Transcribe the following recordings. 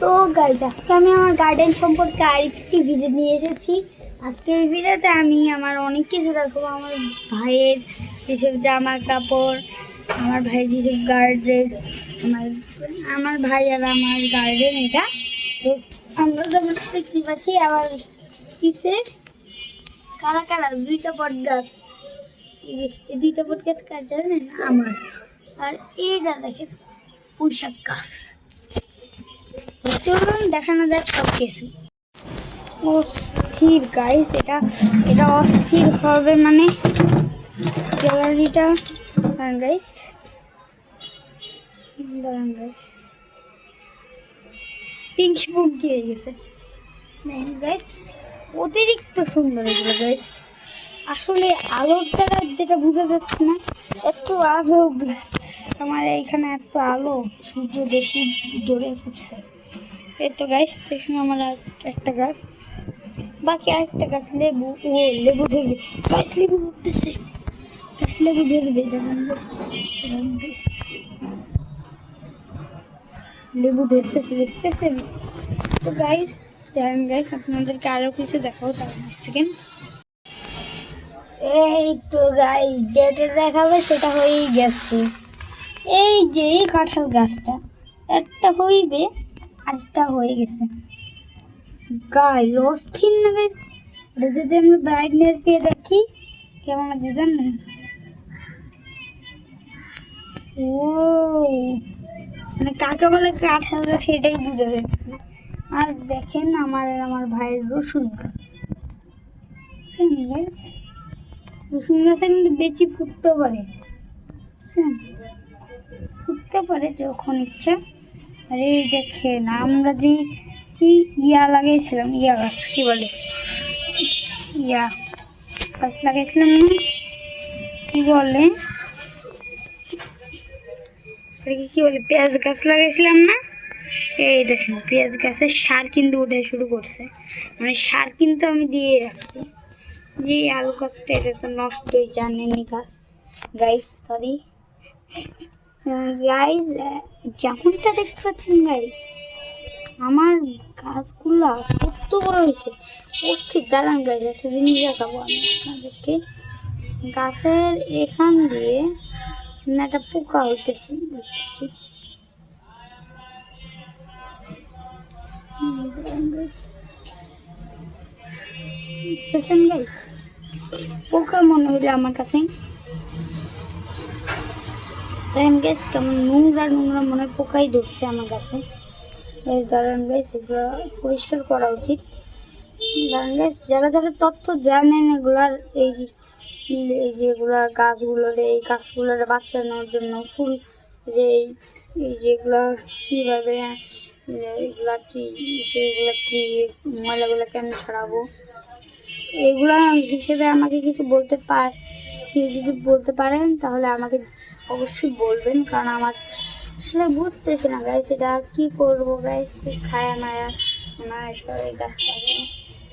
তো গাইজ আজকে আমি আমার গার্ডেন সম্পর্কে আরেকটি ভিডিও নিয়ে এসেছি। আজকে এই ভিডিওতে আমি আমার অনেক কিছু দেখাবো। আমার ভাইয়ের যেসব জামা কাপড়, আমার ভাইয়ের যেসব গার্ডেন আমার আমার ভাই আর আমার গার্ডেন এটা। তো আমরা যেমন দেখতে পাচ্ছি, আবার কিসের কারা কারা? দুইটা বট গাছ। এই দুইটা বট গাছ কার জানেন? আমার। আর এইটা দেখেন, পুঁইশাক গাছ। চলুন দেখানো যাক সব কিছু অস্থির গাইস এটা এটা অস্থির হবে মানে গ্যালারিটা দাঁড়ান গাইস দাঁড়ান গাইস পিঙ্ক বুক দিয়ে গেছে। গাইস অতিরিক্ত সুন্দর এগুলো গাইস আসলে আলোর দ্বারা যেটা বোঝা যাচ্ছে না, এত আলো, আমার এইখানে এত আলো, সূর্য বেশি জোরে ফুটছে। এই তো গাছ দেখুন আমার আর একটা গাছ। বাকি আরেকটা গাছ, লেবু। ও, লেবু ধরবে। গাছ লেবু উঠতেছে গাছ লেবু ধরবে যেমন গাছ যেমন লেবু ধরতেছে দেখতেছে তো গাইস জানেন গাইস আপনাদেরকে আরও কিছু দেখাবো তার সেকেন্ড এই তো গাই যেটা দেখাবে, সেটা হয়েই গেছে। এই যে, এই কাঁঠাল গাছটা, একটা হইবে আরেকটা হয়ে গেছে। গাই অস্থির না গাইস এটা যদি আমরা ব্রাইটনেস দিয়ে দেখি, কেমন লাগে জানেন? ও মানে কাকে বলে কাঠ গাছ সেটাই বুঝে যাচ্ছে আর দেখেন আমার আমার ভাইয়ের রসুন গাছ। বুঝছেন গাইস রসুন গাছে কিন্তু বেশি ফুটতে পারে। বুঝছেন ফুটতে পারে যখন ইচ্ছা। আর এই দেখেন, আমরা যে কি ইয়া লাগাইছিলাম, ইয়া গাছ, কি বলে? ইয়া গাছ লাগাইছিলাম না? কি বলে? কি বলে? পেঁয়াজ গাছ লাগাইছিলাম না? এই দেখেন, পেঁয়াজ গাছের সার কিন্তু উঠে শুরু করছে। মানে সার কিন্তু আমি দিয়ে রাখছি। যে আলু গাছটা, এটা তো নষ্টই জানেনি গাছ। গাইস সরি গাইস যেমনটা দেখতে পাচ্ছেন গাইস আমার গাছগুলা কত বড় হয়েছে। অস্থির দাঁড়ান গাইস একটা জিনিস দেখাবো আমি আপনাদেরকে। গাছের এখান দিয়ে একটা পোকা হইতেছে দেখতেছি গাইস পোকা মনে হইলে আমার কাছে। দেখেন গাইস কেমন নোংরা নোংরা মনে পোকাই ধরছে আমার কাছে। গাইস দাঁড়ান গাইস এগুলো পরিষ্কার করা উচিত। দাঁড়ান গাইস যারা যারা তথ্য জানেন এগুলার এই এই যেগুলা গাছগুলোর, এই গাছগুলোর বাঁচানোর জন্য ফুল, যে এই- যেগুলা কীভাবে, এগুলা কি যেগুলা কি, ময়লাগুলো কেমন ছড়াবো? এগুলা হিসেবে আমাকে কিছু বলতে পার কেউ যদি বলতে পারেন, তাহলে আমাকে অবশ্যই বলবেন, কারণ আমার আসলে বুঝতেছি না গাইস এটা কি করব গাইস খায়া মায়া না এসব এই গাছ লাগানো।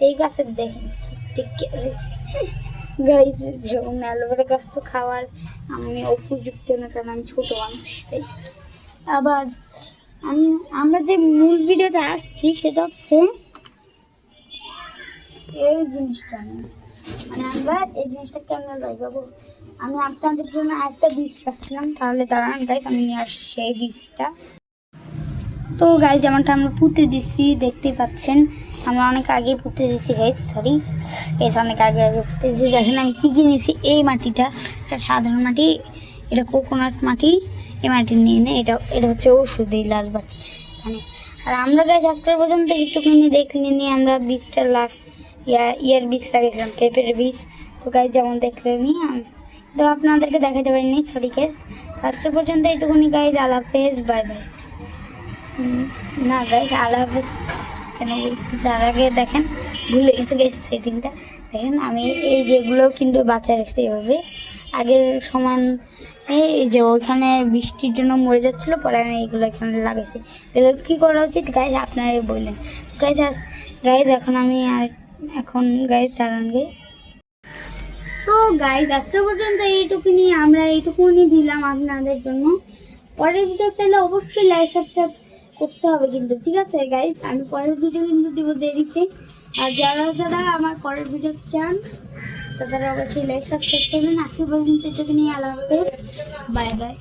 এই গাছের দেখেন ঠিক গাইস যেমন অ্যালোভেরা গাছ তো খাওয়ার, আমি উপযুক্ত না, কারণ আমি ছোটো মানুষ। আবার আমি, আমরা যে মূল ভিডিওতে আসছি, সেটা হচ্ছে এই জিনিসটা নিয়ে। মানে আমরা এই জিনিসটা কেমন লাগাবো আমি আপনাদের জন্য একটা বীজ রাখছিলাম। তাহলে দাঁড়ান গাইজ আমি নিয়ে আসছি সেই বীজটা তো গাইজ যেমনটা আমরা পুঁতে দিচ্ছি দেখতেই পাচ্ছেন, আমরা অনেক আগে পুঁতে দিচ্ছি গাইজ সরি এই অনেক আগে আগে পুঁতে দিচ্ছি দেখেন আমি কী কী নিয়েছি এই মাটিটা, এটা সাধারণ মাটি, এটা কোকোনাট মাটি, এই মাটি নিয়ে নে, এটা এটা হচ্ছে ওষুধ, এই লাল মাটি মানে আর আমরা গাছ আজকাল পর্যন্ত একটুখানি দেখলে নিয়ে আমরা বীজটা লাগ ইয়া, ইয়ার বীজ লাগিয়েছিলাম পেঁপের বীজ। তো গাছ যেমন দেখলেনি আম- তো আপনাদেরকে দেখাতে পারিনি সরি কেস আজকে পর্যন্ত এইটুকুনি গাইজ আল্লাহ হাফেজ বাই বাই না গাইজ আল্লাহ হাফেজ। কেন বলছি? তার আগে দেখেন, ভুলে গেছে গেছে সেটিংটা দেখেন, আমি এই যেগুলো কিন্তু বাচ্চা রেখেছি এভাবে আগের সমান, এই যে ওইখানে বৃষ্টির জন্য মরে যাচ্ছিল, পরে আমি এইগুলো এখানে লাগাইছি। এগুলো কী করা উচিত? গাইজ আপনারাই বললেন। গাইজ গাইজ এখন আমি আর এখন গাইজ দাঁড়ান গাইজ তো গাইজ আজকে পর্যন্ত এইটুকুনি আমরা এইটুকুনি দিলাম আপনাদের জন্য। পরের ভিডিও চাইলে অবশ্যই লাইক সাবস্ক্রাইব করতে হবে কিন্তু, ঠিক আছে গাইজ আমি পরের ভিডিও কিন্তু দিব দেরিতে। আর যারা যারা আমার পরের ভিডিও চান তো তারা অবশ্যই লাইক সাবস্ক্রাইব করবেন। আজকে পর্যন্ত এটুকু নিয়ে আল্লাহ হাফেজ। Bye by